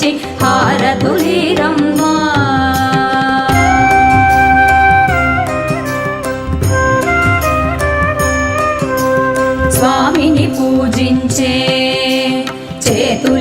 నిలిచి హారతులీరమ్మా స్వామిని పూజించే చేతులు